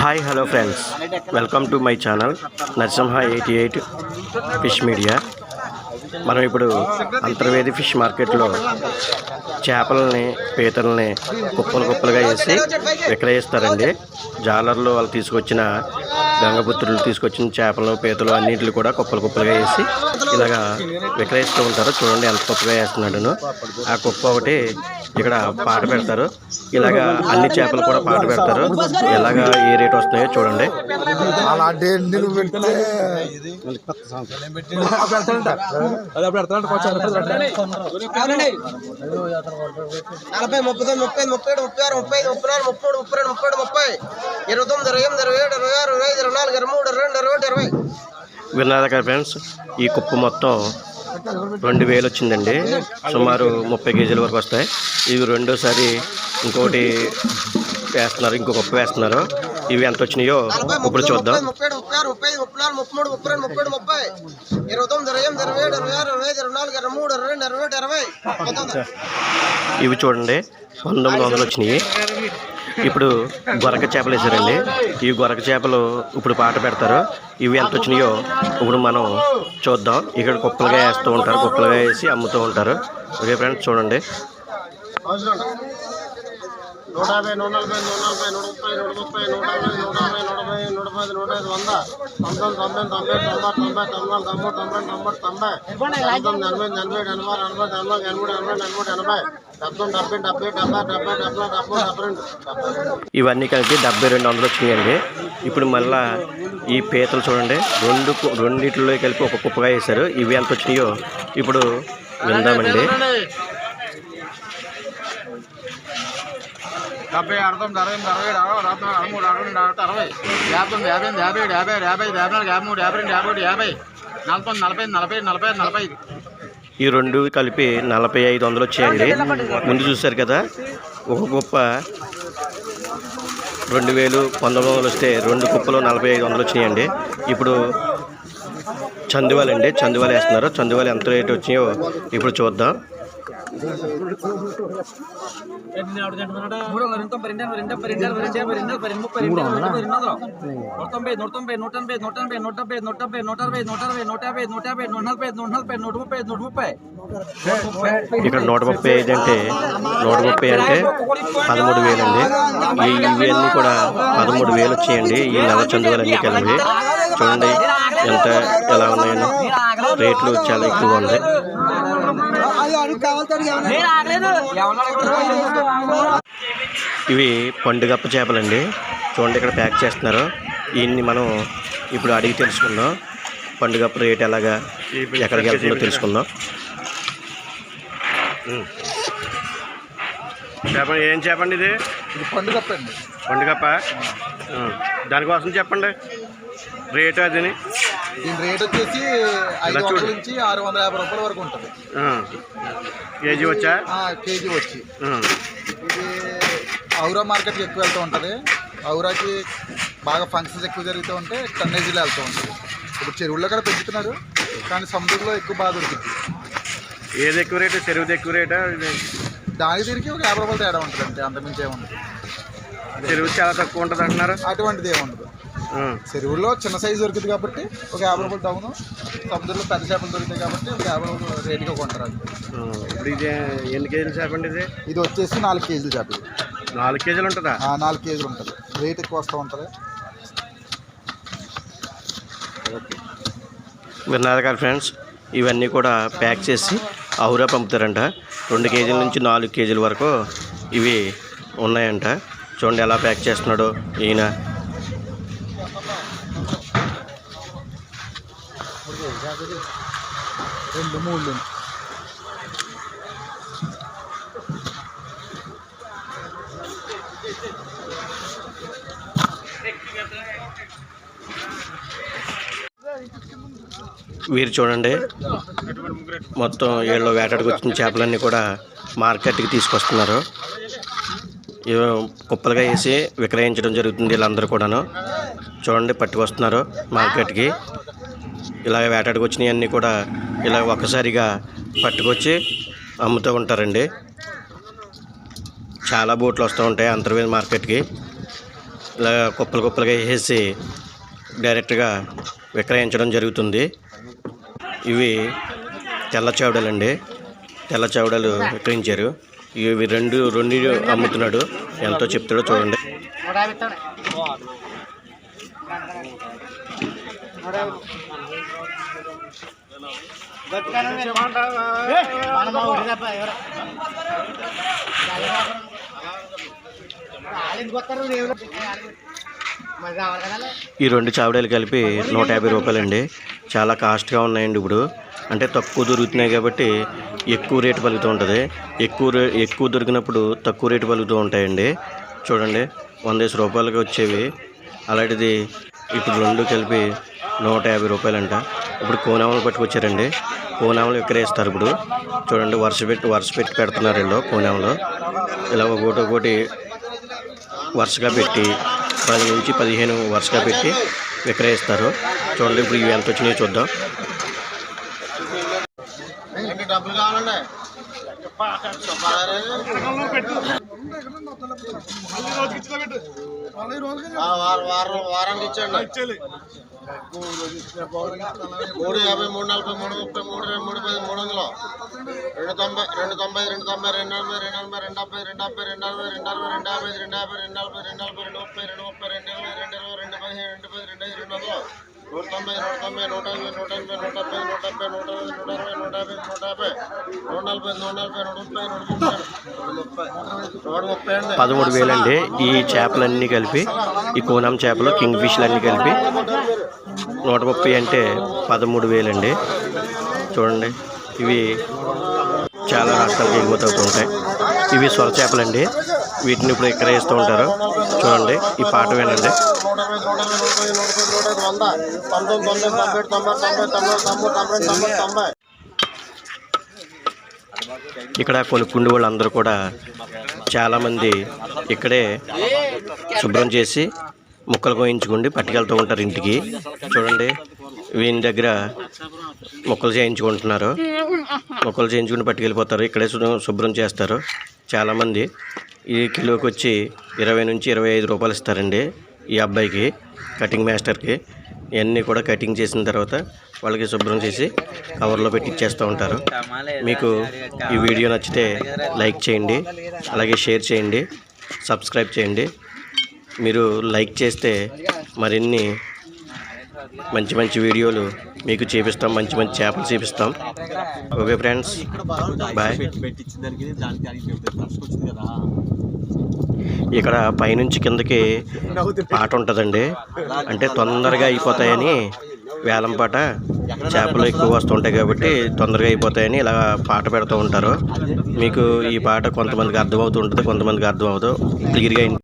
Hi hello friends. Welcome to my channel Narasimha eighty eight fish media. మనం ఇప్పుడు Antarvedi fish మార్కెట్లో చేపలని పీతల్ని కుప్పలు కుప్పలుగా వేసి విక్రయిస్తారండి. జాలర్లు వాళ్ళు తీసుకొచ్చిన గంగపుత్రులు తీసుకొచ్చిన చేపలు పీతలు అన్నింటిని కూడా కుప్పలు కుప్పలుగా వేసి ఇలాగా విక్రయిస్తూ ఉంటారు. చూడండి ఎంత కుప్పగా వేస్తున్నాడును. ఆ కుప్ప ఒకటి ఇక్కడ పాట పెడతారు. ఇలాగా అన్ని చేపలు కూడా పాట పెడతారు. ఎలాగా ఏ రేట్ వస్తున్నాయో చూడండి. అలాంటి నలభై ముప్పై ముప్పై ముప్పై ఏడు ముప్పై ఆరు ముప్పై ఐదు ముప్పై నాలుగు ముప్పై ముప్పై రెండు ముప్పై ఏడు ముప్పై. ఇరవై తొమ్మిది ఇరవై ఎనిమిది ఇరవై ఏడు ఇరవై ఆరు ఇరవై ఐదు ఇరవై నాలుగు ఇరవై మూడు ఇరవై రెండు ఇరవై ఒకటి ఇరవై విన్నారు కదా ఫ్రెండ్స్ ఈ కుప్ప మొత్తం రెండు వేలు వచ్చిందండి సుమారు ముప్పై కేజీల వరకు వస్తాయి ఇవి రెండోసారి ఇంకోటి వేస్తున్నారు ఇంకో గొప్ప వేస్తున్నారు ఇవి ఎంత వచ్చినాయో ఇప్పుడు చూద్దాం ఇవి చూడండి పంతొమ్మిది వందలు వచ్చినాయి ఇప్పుడు గొరక చేపలు వేసారండి ఈ గొరక చేపలు ఇప్పుడు పాట పెడతారు. ఇవి ఎంత వచ్చినాయో ఇప్పుడు మనం చూద్దాం. ఇక్కడ కుప్పలుగా వేస్తూ ఉంటారు. కుప్పలుగా వేసి అమ్ముతూ ఉంటారు. ఓకే ఫ్రెండ్స్ చూడండి. నూట యాభై నూట నలభై నూట నలభై నూట ముప్పై నూట ముప్పై నూట అరవై నూట అరవై నూట పది నూట పది నూట ఐదు వంద తొంభై తొంభై తొంభై తొంభై తొంభై తొంభై. తొంభై తొంభై తొంభై తొంభై పంతొమ్మిది ఎనభై ఎనభై ఎనభై ఎనభై ఎనభై ఎనభై ఎనభై ఎనభై. ఎనభై డెబ్బై డెబ్బై డెబ్బై డెబ్బై డెబ్బై డెబ్బై డెబ్బై డెబ్బై రెండు. డెబ్బై ఇవన్నీ కలిపి డెబ్బై రెండు వందలు వచ్చినాయండి. ఇప్పుడు మళ్ళా ఈ పీతలు చూడండి. రెండు రెండిట్లో కలిపి ఒక కుప్పగా వేశారు. ఇవి ఎంత వచ్చినాయో ఇప్పుడు విందామండి. డెబ్బై అరవై తొమ్మిది అరవై ఎనిమిది అరవై ఏడు అరవై అరవై నాలుగు అరవై మూడు అరవై రెండు అరవై అరవై యాభై తొమ్మిది యాభై ఎనిమిది యాభై ఏడు యాభై ఆరు యాభై ఐదు యాభై నాలుగు యాభై మూడు యాభై రెండు యాభై ఒకటి యాభై నలభై తొమ్మిది నలభై ఐదు నలభై ఐదు నలభై ఆరు నలభై ఐదు. ఈ రెండు కలిపి నలభై ఐదు వందలు వచ్చాయండి. ముందు చూశారు కదా ఒక గొప్ప రెండు వేలు పంతొమ్మిది వందలు వస్తే రెండు కుప్పలు నలభై ఐదు వందలు వచ్చినాయండి. ఇప్పుడు చందువాలండి చందువాలు వేస్తున్నారు? చందువాలు ఎంత రేటు వచ్చినాయో ఇప్పుడు చూద్దాం. మూడు వందల తొంభై రెండు ఎనభై రెండు డెబ్బై రెండు ఎనభై రెండు యాభై రెండు ఎనభై రెండు ముప్పై రెండు ఎనభై రెండు వందలు నూట తొంభై నూట తొంభై నూట ఎనభై నూట ఎనభై నూట డెబ్బై నూట డెబ్బై నూట అరవై నూట అరవై నూట యాభై నూట యాభై నూట నలభై నూట నలభై నూట ముప్పై నూట ముప్పై ఇక్కడ నూట ముప్పై ఐదు అంటే నూట ముప్పై అంటే పదమూడు వేలు అండి ఈ ఇవన్నీ కూడా పదమూడు వేలు వచ్చాయండి. ఈ నెల చందువాలు అన్ని కలిపి చూడండి ఎంత ఎలా ఉన్నాయని. రేట్లు చాలా ఎక్కువ ఉంది ఇవి పండుగప్ప చేపలండి. చూడండి ఇక్కడ ప్యాక్ చేస్తున్నారు. ఇన్ని మనం ఇప్పుడు అడిగి తెలుసుకుందాం. పండుగప్ప రేట్ ఎలాగా ఎక్కడికి వెళ్తుందో తెలుసుకుందాం. చెప్పండి ఏం చెప్పండి ఇది? ఇది పండుగ అండి. పండుగప్ప? దానికోసం చెప్పండి. రేటు అదిని. దీని రేట్ వచ్చేసి ఐదు. వందల నుంచి ఆరు వందల యాభై రూపాయల వరకు ఉంటుంది. కేజీ వచ్చా? కేజీ వచ్చి. ఇది ఔరా మార్కెట్కి ఎక్కువ వెళ్తూ ఉంటుంది. ఔరాకి బాగా ఫంక్షన్స్ ఎక్కువ జరుగుతూ ఉంటే టన్నేజీలో వెళ్తూ ఉంటుంది. ఇప్పుడు చెరువుల్లో కూడా పెంచుతున్నారు కానీ సముద్రంలో ఎక్కువ బాగా దొరుకుతుంది. ఏది ఎక్కువ రేటు? చెరువుది ఎక్కువ రేటా? దానికి దీనికి ఒక యాభై రూపాయలు తేడా ఉంటుంది అంతే అంతమించి ఏముండదు. చెరువు చాలా తక్కువ ఉంటుంది అంటున్నారు అటువంటిది ఏముండదు. చెరువుల్లో చిన్న సైజు దొరుకుతుంది కాబట్టి ఒక యాభై రూపాయలు డౌను సముద్రంలో పెద్ద చేపలు దొరుకుతాయి కాబట్టి ఒక యాభై రూపాయలు రేటుగా కొంటారు. ఇప్పుడు ఇది ఎన్ని కేజీలు చేపండి ఇది? ఇది వచ్చేసి నాలుగు కేజీలు చేప ఇది. నాలుగు కేజీలు ఉంటుందా? ఆ, నాలుగు కేజీలు ఉంటుంది. రేట్ ఎక్కువ వస్తూ ఉంటుంది. విన్నారు కదా ఫ్రెండ్స్? ఇవన్నీ కూడా ప్యాక్ చేసి ఔరా పంపుతారంట. రెండు కేజీల నుంచి నాలుగు కేజీల వరకు ఇవి ఉన్నాయంట. చూడండి ఎలా ప్యాక్ చేస్తున్నాడో ఈయన. రెండు మూడు. వీరు చూడండి మొత్తం వీళ్ళు వేటాడికి వచ్చిన చేపలన్నీ కూడా మార్కెట్కి తీసుకొస్తున్నారు. కుప్పలుగా వేసి విక్రయించడం జరుగుతుంది వీళ్ళందరూ కూడాను. చూడండి పట్టుకొస్తున్నారు మార్కెట్కి. ఇలాగ వేటాడికి వచ్చినవన్నీ కూడా ఇలా ఒక్కసారిగా పట్టుకొచ్చి అమ్ముతూ ఉంటారండి. చాలా బోట్లు వస్తూ ఉంటాయి అంతర్వేది మార్కెట్కి. ఇలా కుప్పలు కుప్పలుగా వేసేసి డైరెక్ట్గా విక్రయించడం జరుగుతుంది. ఇవి తెల్ల చావడలండి తెల్ల చావడలు విక్రయించారు. ఇవి రెండు రెండు అమ్ముతున్నాడు. ఎంతో చెప్తాడో చూడండి. ఈ రెండు చావిడాలు కలిపి నూట యాభై రూపాయలండి. చాలా కాస్ట్గా ఉన్నాయండి ఇప్పుడు. అంటే తక్కువ దొరుకుతున్నాయి కాబట్టి ఎక్కువ రేటు పలుకుతూ ఉంటుంది. ఎక్కువ రే ఎక్కువ దొరికినప్పుడు తక్కువ రేటు పలుకుతూ ఉంటాయండి. చూడండి వందేసి రూపాయలకి వచ్చేవి. అలాంటిది ఇప్పుడు రెండు కలిపి నూట యాభై రూపాయలంట. ఇప్పుడు కోనామలు పట్టుకొచ్చారండి. కోనామలు విక్రయిస్తారు ఇప్పుడు? చూడండి వరుస పెట్టి వరుస పెట్టి పెడుతున్నారు వీళ్ళు కోనామలు. ఇలా ఒకటి ఒకటి వరుసగా పెట్టి పది నుంచి పదిహేను వరుసగా పెట్టి విక్రయిస్తారు. చూడండి ఇప్పుడు ఇవి ఎంత వచ్చినాయో చూద్దాం. వారానికి ఇచ్చేయండి. మూడు యాభై మూడు నలభై మూడు ముప్పై మూడు రెండు మూడు పది మూడు వందలు రెండు తొంభై రెండు తొంభై రెండు తొంభై రెండు ఎనభై రెండు ఎనభై రెండు డెబ్బై రెండు డెబ్బై రెండు అరవై రెండు అరవై రెండు యాభై రెండు యాభై రెండు నలభై రెండు నలభై రెండు ముప్పై రెండు ముప్పై రెండు ఇరవై రెండు ఇరవై రెండు పదిహేను రెండు పది రెండు ఐదు రెండు వందలు నూట తొంభై నూట తొంభై నూట ఎనభై నూట ఎనభై నూట డెబ్బై నూట డెబ్బై నూట నూట అరవై నూట యాభై నూట యాభై నూట నలభై నూట నలభై నూట ముప్పై నూట ముప్పై నూట ముప్పై పదమూడు వేలండి ఈ చేపలన్నీ కలిపి ఈ కోనం చేపలు కింగ్ ఫిష్లన్నీ కలిపి నూట ముప్పై అంటే పదమూడు వేలండి చూడండి ఇవి చాలా రాష్ట్రాలకు ఎగుమతి అవుతుంటాయి ఇవి సొర చేపలండి వీటిని ఇప్పుడు ఇక్కడ వేస్తూ ఉంటారు. చూడండి ఈ పాట వినండి. ఇక్కడ కొన్ని నూట ఇక్కడ కొనుక్కుండే వాళ్ళందరూ కూడా చాలామంది ఇక్కడే శుభ్రం చేసి ముక్కలు కోయించుకుండి పట్టుకెళ్తూ ఉంటారు ఇంటికి. చూడండి వీని దగ్గర ముక్కలు చేయించుకుంటున్నారు. ముక్కలు చేయించుకుని పట్టుకెళ్ళిపోతారు ఇక్కడే శుభ్రం చేస్తారు చాలామంది. ఈ కిలోకి వచ్చి ఇరవై నుంచి ఇరవై ఐదు రూపాయలు ఇస్తారండి ఈ అబ్బాయికి కటింగ్ మాస్టర్కి ఇవన్నీ కూడా కటింగ్ చేసిన తర్వాత వాళ్ళకి శుభ్రం చేసి కవర్లో పెట్టి ఇచ్చేస్తూ ఉంటారు. మీకు ఈ వీడియో నచ్చితే లైక్ చేయండి అలాగే షేర్ చేయండి సబ్స్క్రైబ్ చేయండి. మీరు లైక్ చేస్తే మరిన్ని మంచి మంచి వీడియోలు మీకు చూపిస్తాం మంచి మంచి చేపలు చూపిస్తాం. Okay friends bye. ఇక్కడ పైనుంచి కిందకి పాట ఉంటుందండి. అంటే తొందరగా అయిపోతాయని వేలంపాట చేపలు ఎక్కువ వస్తుంటాయి కాబట్టి తొందరగా అయిపోతాయని ఇలా పాట పెడుతూ ఉంటారు. మీకు ఈ పాట కొంతమందికి అర్థమవుతూ ఉంటుంది కొంతమందికి అర్థం అవుతూ క్లియర్గా